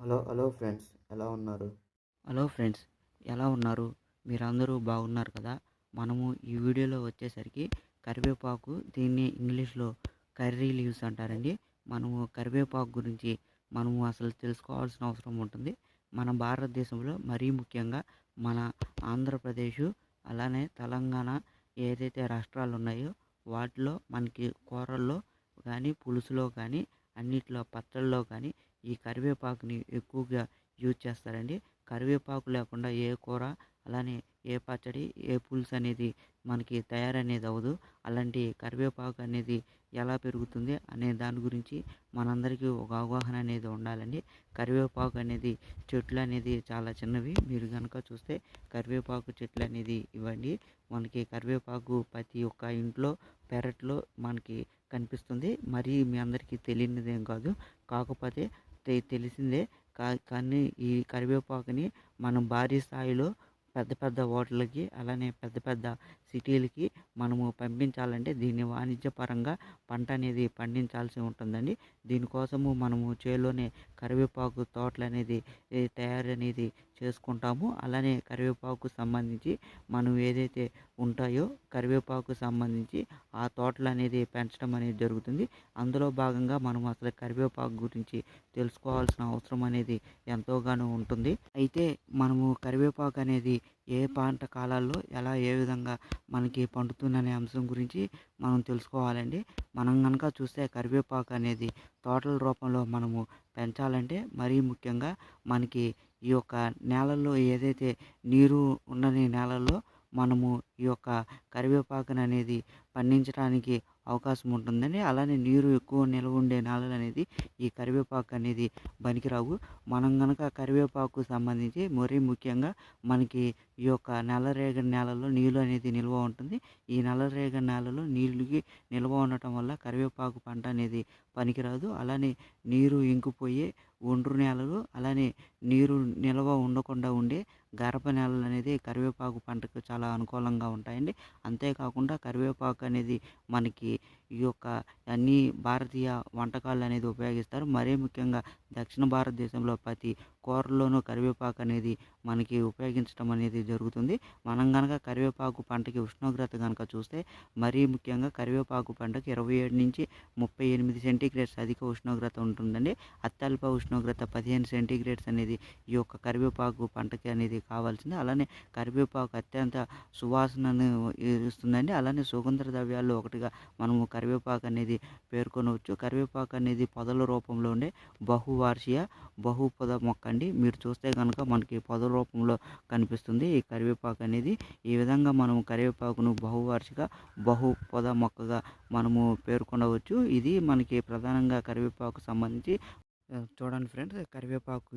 Hello hello friends ఎలా ఉన్నారు? Hello friends ఎలా ఉన్నారు? మీరందరూ బాగున్నారు కదా? మనము ఈ వీడియోలో వచ్చేసరికి కరివేపాకు దీన్ని ఇంగ్లీష్లో కర్రీ లీవ్స్ అంటారండి. మనము కరివేపాకు గురించి మనము అసలు తెలుసుకోవాల్సిన అవసరం ఉంటుంది. మన భారతదేశంలో మరీ ముఖ్యంగా మన ఆంధ్రప్రదేశ్ అలానే తెలంగాణ ఏదైతే రాష్ట్రాలు ఉన్నాయో వాటిలో మనకి కూరల్లో కానీ పులుసులో కానీ అన్నిట్లో పచ్చళ్ళలో కానీ ఈ కరివేపాకుని ఎక్కువగా యూజ్ చేస్తారండి. కరివేపాకు లేకుండా ఏ కూర అలానే ఏ పచ్చడి ఏ పులుసు అనేది మనకి తయారనేది అవ్వదు. అలాంటి కరివేపాకు అనేది ఎలా పెరుగుతుంది అనే దాని గురించి మనందరికీ ఒక అవగాహన అనేది ఉండాలండి. కరివేపాకు అనేది చెట్లు అనేది చాలా చిన్నవి. మీరు కనుక చూస్తే కరివేపాకు చెట్లు అనేది ఇవ్వండి. మనకి కరివేపాకు ప్రతి ఒక్క ఇంట్లో పెరట్లో మనకి కనిపిస్తుంది. మరి మీ అందరికీ తెలియనిదేం కాదు. కాకపోతే తెలిసిందే. కా కానీ ఈ కరివేపాకుని మనం భారీ స్థాయిలో పెద్ద పెద్ద హోటళ్ళకి అలానే పెద్ద పెద్ద సిటీలకి మనము పంపించాలంటే దీన్ని వాణిజ్యపరంగా పంట అనేది పండించాల్సి ఉంటుందండి. దీనికోసము మనము చేలోనే కరివేపాకు తోటలు అనేది తయారు అనేది చేసుకుంటాము. అలానే కరివేపాకు సంబంధించి మనం ఏదైతే ఉంటాయో కరివేపాకు సంబంధించి ఆ తోటలు అనేది పెంచడం అనేది జరుగుతుంది. అందులో భాగంగా మనం అసలు కరివేపాకు గురించి తెలుసుకోవాల్సిన అవసరం అనేది ఎంతోగానో ఉంటుంది. అయితే మనము కరివేపాకు అనేది ఏ పంట కాలాల్లో ఎలా ఏ విధంగా మనకి పండుతుందనే అంశం గురించి మనం తెలుసుకోవాలండి. మనం కనుక చూస్తే కరివేపాకు అనేది తోటల రూపంలో మనము పెంచాలంటే మరీ ముఖ్యంగా మనకి ఈ యొక్క నేలల్లో ఏదైతే నీరు ఉండని నేలల్లో మనము ఈ యొక్క కరివేపాకును అనేది పండించడానికి అవకాశం ఉంటుందండి అలానే నీరు ఎక్కువ నిల్వ ఉండే నేలలు అనేది ఈ కరివేపాకు అనేది పనికిరావు. మనం కనుక కరివేపాకు సంబంధించి మరీ ముఖ్యంగా మనకి ఈ యొక్క నల్లరేగడి నేలలో నీళ్ళు అనేది నిల్వ ఉంటుంది. ఈ నల్లరేగడి నేలలో నీళ్ళకి నిల్వ ఉండటం వల్ల కరివేపాకు పంట అనేది పనికిరాదు. అలానే నీరు ఇంకిపోయే ఒండ్రు నేలలు అలానే నీరు నిల్వ ఉండకుండా ఉండే గరప నేలలు అనేది కరివేపాకు పంటకు చాలా అనుకూలంగా ఉంటాయండి. అంతేకాకుండా కరివేపాకు అనేది మనకి ఈ యొక్క అన్ని భారతీయ వంటకాలు అనేది ఉపయోగిస్తారు. మరీ ముఖ్యంగా దక్షిణ భారతదేశంలో ప్రతి కూరల్లోనూ కరివేపాకు అనేది మనకి ఉపయోగించడం అనేది జరుగుతుంది. మనం కనుక కరివేపాకు పంటకి ఉష్ణోగ్రత కనుక చూస్తే మరీ ముఖ్యంగా కరివేపాకు పంటకి ఇరవై ఏడు నుంచి ముప్పై ఎనిమిది సెంటీగ్రేడ్స్ అధిక ఉష్ణోగ్రత ఉంటుందండి. అత్యల్ప ఉష్ణోగ్రత పదిహేను సెంటీగ్రేడ్స్ అనేది ఈ యొక్క కరివేపాకు పంటకి అనేది కావాల్సింది. అలానే కరివేపాకు అత్యంత సువాసన సువాసనను ఇస్తుందండి అలానే సుగంధ ద్రవ్యాల్లో ఒకటిగా మనము కరివేపాకు అనేది పేర్కొనవచ్చు. కరివేపాకు అనేది పొదల రూపంలో ఉండే బహువార్షిక బహుపద మొక్క అండి. మీరు చూస్తే కనుక మనకి పొదల రూపంలో కనిపిస్తుంది. ఈ కరివేపాకు అనేది ఈ విధంగా మనం కరివేపాకును బహువార్షిక బహుపద మొక్కగా మనము పేర్కొనవచ్చు. ఇది మనకి ప్రధానంగా కరివేపాకు సంబంధించి చూడండి ఫ్రెండ్స్ కరివేపాకు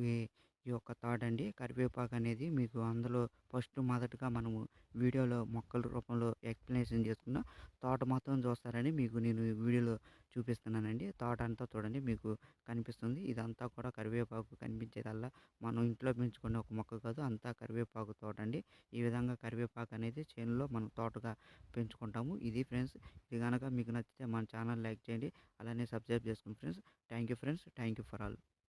ఈ- యొక్క యొక్క అండి. కరివేపాకు అనేది మీకు అందులో ఫస్ట్ మొదటగా మనము వీడియోలో మొక్కల రూపంలో ఎక్స్ప్లెనేషన్ చేసుకున్న తోట మొత్తం చూస్తారని మీకు నేను ఈ వీడియోలో చూపిస్తున్నానండి. తోట అంతా చూడండి మీకు కనిపిస్తుంది. ఇదంతా కూడా కరివేపాకు కనిపించేదల్లా మనం ఇంట్లో పెంచుకునే ఒక మొక్క కాదు అంతా కరివేపాకు తోట అండి. ఈ విధంగా కరివేపాకు అనేది చేనులో మనం తోటగా పెంచుకుంటాము. ఇది ఫ్రెండ్స్ ఇది కనుక మీకు నచ్చితే మన ఛానల్ లైక్ చేయండి. అలానే సబ్స్క్రైబ్ చేసుకోండి friends. Thank you friends. Thank you for all.